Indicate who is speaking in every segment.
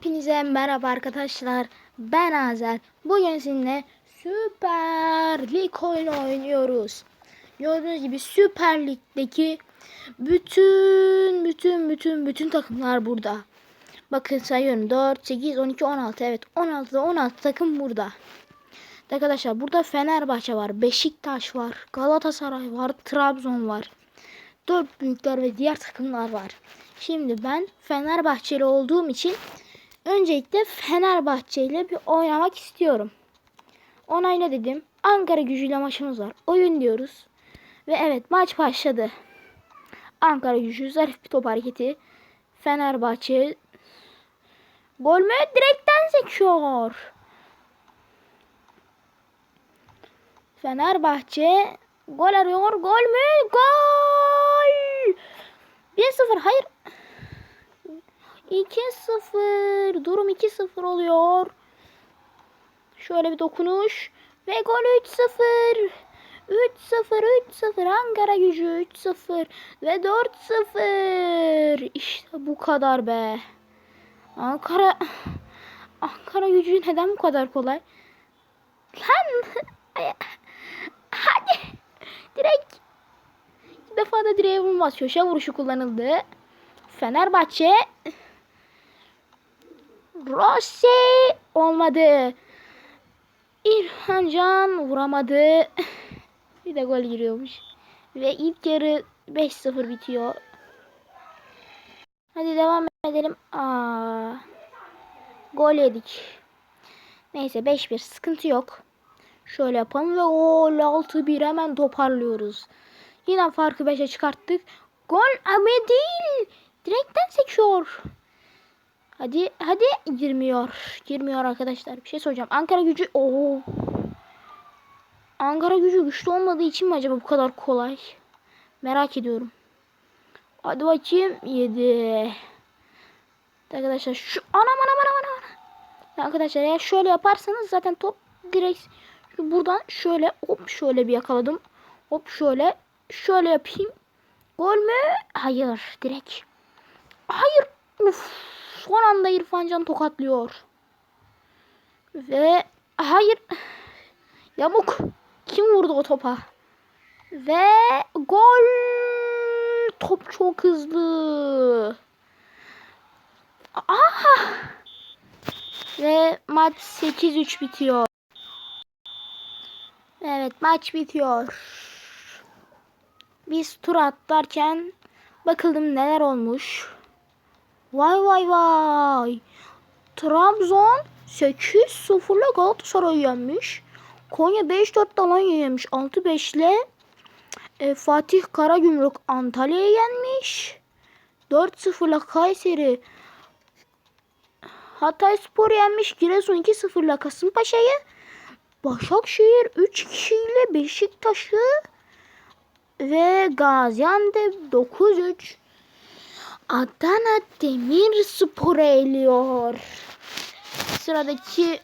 Speaker 1: Hepinize merhaba arkadaşlar. Ben Azer. Bugün sizinle Süper Lig oyunu oynuyoruz. Gördüğünüz gibi Süper Lig'deki bütün bütün bütün bütün takımlar burada. Bakın sayıyorum 4, 8, 12, 16. Evet 16'da 16 takım burada. Arkadaşlar burada Fenerbahçe var, Beşiktaş var, Galatasaray var, Trabzon var. Dört büyükler ve diğer takımlar var. Şimdi ben Fenerbahçeli olduğum için öncelikle Fenerbahçe ile bir oynamak istiyorum. Onayla dedim. Ankara gücüyle maçımız var. Oyun diyoruz. Ve evet maç başladı. Ankara gücü zarif bir top hareketi. Fenerbahçe gol mü? Direkten sekiyor. Fenerbahçe gol arıyor. Gol mü? Gol! 1-0. Hayır. 2-0. Durum 2-0 oluyor. Şöyle bir dokunuş. Ve gol 3-0. 3-0 3-0 Ankara gücü 3-0 ve 4-0 işte bu kadar be Ankara Ankara gücü neden bu kadar kolay lan hadi direkt bir defa da direğe vurmaz köşe vuruşu kullanıldı Fenerbahçe Rossi olmadı İrfan Can vuramadı bir de gol giriyormuş. Ve ilk yarı 5-0 bitiyor. Hadi devam edelim. Aa, gol yedik. Neyse 5-1 sıkıntı yok. Şöyle yapalım ve o 6-1 hemen toparlıyoruz. Yine farkı 5'e çıkarttık. Gol ama değil. Direkten sekiyor. Hadi hadi girmiyor. Girmiyor arkadaşlar. Bir şey soracağım. Ankara gücü. Oo. Ankara gücü güçlü olmadığı için mi acaba bu kadar kolay? Merak ediyorum. Hadi bakayım. 7. Arkadaşlar şu anam anam anam anam. Ya arkadaşlar eğer şöyle yaparsanız zaten top direkt şu buradan şöyle hop şöyle bir yakaladım. Hop şöyle şöyle yapayım. Gol mü? Hayır. Direkt. Hayır. Uf. Son anda İrfan Can tokatlıyor. Ve hayır. Yamuk. Kim vurdu o topa? Ve gol. Top çok hızlı. Aha. Ve maç 8-3 bitiyor. Evet maç bitiyor. Biz tur atlarken bakalım neler olmuş. Vay vay vay. Trabzon 8-0'la Galatasaray'ı yenmiş. Konya 5-4'te Alanya yenmiş. 6-5 ile e, Fatih Karagümrük Antalya'ya yenmiş. 4-0'la Kayseri Hatay Spor yenmiş. Giresun 2-0'la Kasımpaşa'yı. Başakşehir 3 ile Beşiktaş'ı ve Gaziantep 9-3 Adana Demirspor'u eliyor. Sıradaki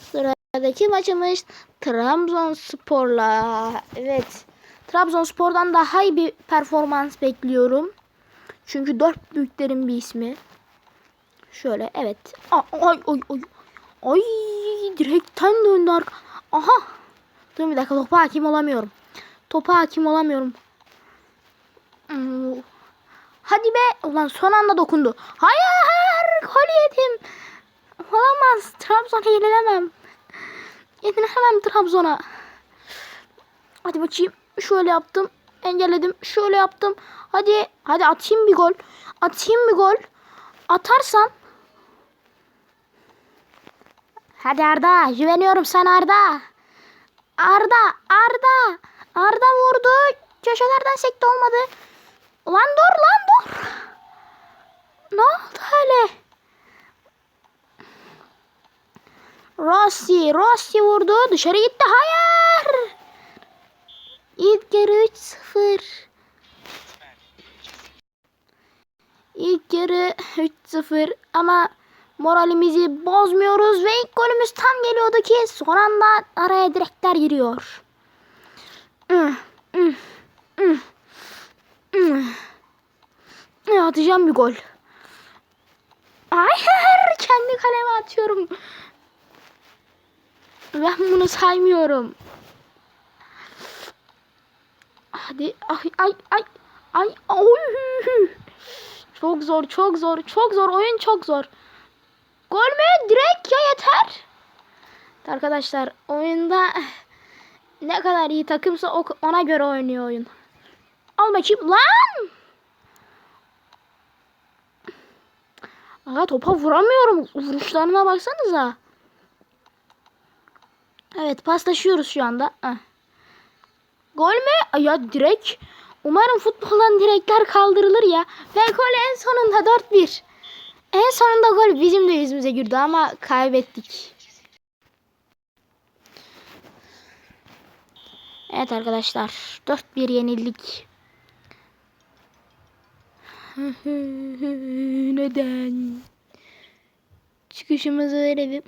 Speaker 1: Sıradaki maçımız Trabzonspor'la. Evet. Trabzonspor'dan daha iyi bir performans bekliyorum. Çünkü dört büyüklerin bir ismi. Şöyle evet. Aa, ay ay ay. Ay direkten döndü arka. Aha. Dur bir dakika topa hakim olamıyorum. Topa hakim olamıyorum. Hmm. Hadi be. Ulan son anda dokundu. Hayır. Gol yedim. Olamaz. Trabzon'a yenilemem. Yenilemem Trabzon'a. Hadi bakayım. Şöyle yaptım. Engelledim. Şöyle yaptım. Hadi. Hadi atayım bir gol. Atayım bir gol. Atarsan. Hadi Arda. Güveniyorum sana Arda. Arda. Arda. Arda vurdu. Köşelerden sekti olmadı. Lan dur lan dur. Ne oldu öyle? Rossi. Rossi vurdu. Dışarı gitti. Hayır. İlk yarı 3-0. İlk yarı 3-0 ama moralimizi bozmuyoruz ve ilk golümüz tam geliyordu ki son anda araya direkler giriyor. Atacağım bir gol. Hayır kendi kaleme atıyorum. Ben bunu saymıyorum. Hadi ay ay ay ay oy. Çok zor çok zor çok zor oyun çok zor. Gol mü? Direkt ya yeter. Arkadaşlar oyunda ne kadar iyi takımsa ona göre oynuyor oyun. Al bakayım lan. Aga topa vuramıyorum. Vuruşlarına baksanıza. Evet paslaşıyoruz şu anda. Gol mü? Ya direkt. Umarım futboldan direkler kaldırılır ya. Ve gol en sonunda 4-1. En sonunda gol bizim de yüzümüze girdi ama kaybettik. Evet arkadaşlar 4-1 yenildik. Neden? Çıkışımızı verelim.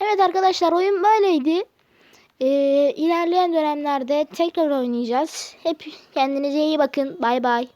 Speaker 1: Evet arkadaşlar oyun böyleydi. Ee, ilerleyen dönemlerde tekrar oynayacağız. Hep kendinize iyi bakın. Bay bay.